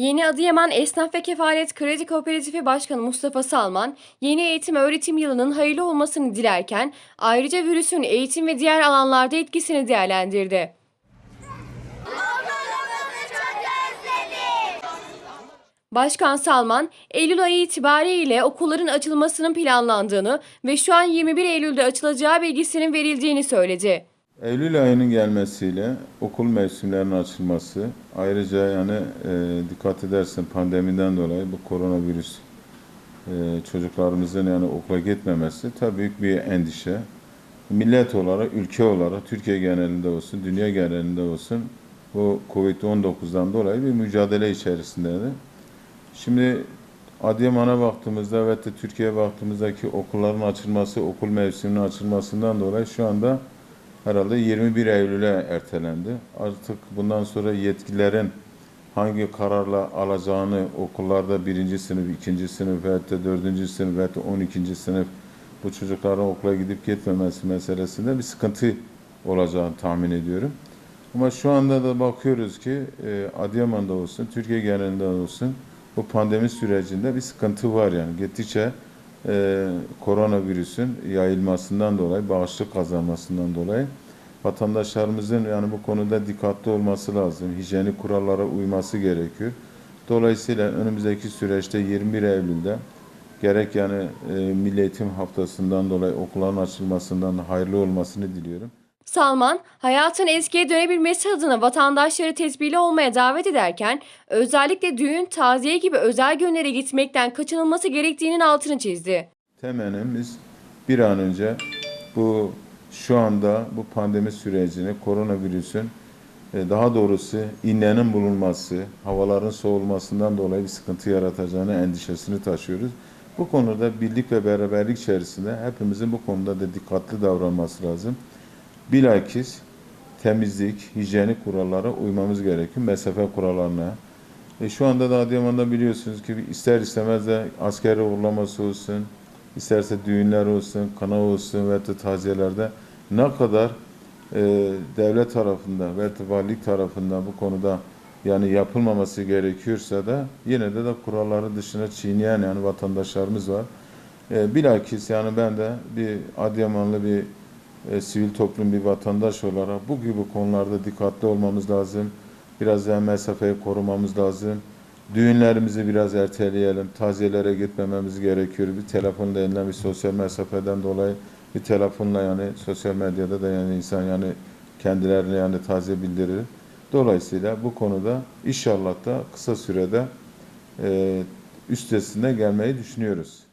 Yeni Adıyaman Esnaf ve Kefalet Kredi Kooperatifi Başkanı Mustafa Salman, yeni eğitim öğretim yılının hayırlı olmasını dilerken ayrıca virüsün eğitim ve diğer alanlarda etkisini değerlendirdi. Başkan Salman, Eylül ayı itibariyle okulların açılmasının planlandığını ve şu an 21 Eylül'de açılacağı bilgisinin verildiğini söyledi. Eylül ayının gelmesiyle okul mevsimlerinin açılması, ayrıca yani e, dikkat edersen pandemiden dolayı bu koronavirüs e, çocuklarımızın yani okula gitmemesi tabii büyük bir endişe. Millet olarak, ülke olarak, Türkiye genelinde olsun, dünya genelinde olsun bu Covid-19'dan dolayı bir mücadele içerisindeydi. Şimdi Adıyaman'a baktığımızda ve de Türkiye'ye baktığımızdaki okulların açılması, okul mevsiminin açılmasından dolayı şu anda herhalde 21 Eylül'e ertelendi. Artık bundan sonra yetkililerin hangi kararla alacağını okullarda birinci sınıf, ikinci sınıf veyahut da dördüncü sınıf veyahut da on ikinci sınıf bu çocukların okula gidip gitmemesi meselesinde bir sıkıntı olacağını tahmin ediyorum. Ama şu anda da bakıyoruz ki e, Adıyaman'da olsun, Türkiye genelinde olsun bu pandemi sürecinde bir sıkıntı var yani. Gittikçe e, koronavirüsün yayılmasından dolayı, bağışıklık kazanmasından dolayı vatandaşlarımızın yani bu konuda dikkatli olması lazım. Hijyenik kurallara uyması gerekiyor. Dolayısıyla önümüzdeki süreçte 21 Eylül'de gerek yani e, Milli Eğitim Haftası'ndan dolayı okulların açılmasından hayırlı olmasını diliyorum. Salman, hayatın eskiye dönebilmesi adına vatandaşları tedbirli olmaya davet ederken özellikle düğün, taziye gibi özel günlere gitmekten kaçınılması gerektiğinin altını çizdi. Temennimiz bir an önce bu şu anda bu pandemi sürecini koronavirüsün e, daha doğrusu inlenin bulunması, havaların soğulmasından dolayı bir sıkıntı yaratacağını endişesini taşıyoruz. Bu konuda birlik ve beraberlik içerisinde hepimizin bu konuda da dikkatli davranması lazım. Bilakis temizlik, hijyenik kurallara uymamız gerekiyor. Mesafe kurallarına. E şu anda da Adıyaman'da biliyorsunuz ki ister istemez de askeri uğurlaması olsun, isterse düğünler olsun, kana olsun ve de taziyelerde ne kadar e, devlet tarafından ve de valilik tarafından bu konuda yani yapılmaması gerekiyorsa da yine de de kuralları dışına çiğneyen yani vatandaşlarımız var. E, bilakis yani ben de bir Adıyamanlı bir e, sivil toplum bir vatandaş olarak bu gibi konularda dikkatli olmamız lazım. Biraz daha mesafeyi korumamız lazım. Düğünlerimizi biraz erteleyelim. Taziyelere gitmememiz gerekiyor. Bir telefonla elinden bir sosyal mesafeden dolayı bir telefonla yani sosyal medyada da yani insan yani kendilerine yani taziye bildirir. Dolayısıyla bu konuda inşallah da kısa sürede e, üstesinden gelmeyi düşünüyoruz.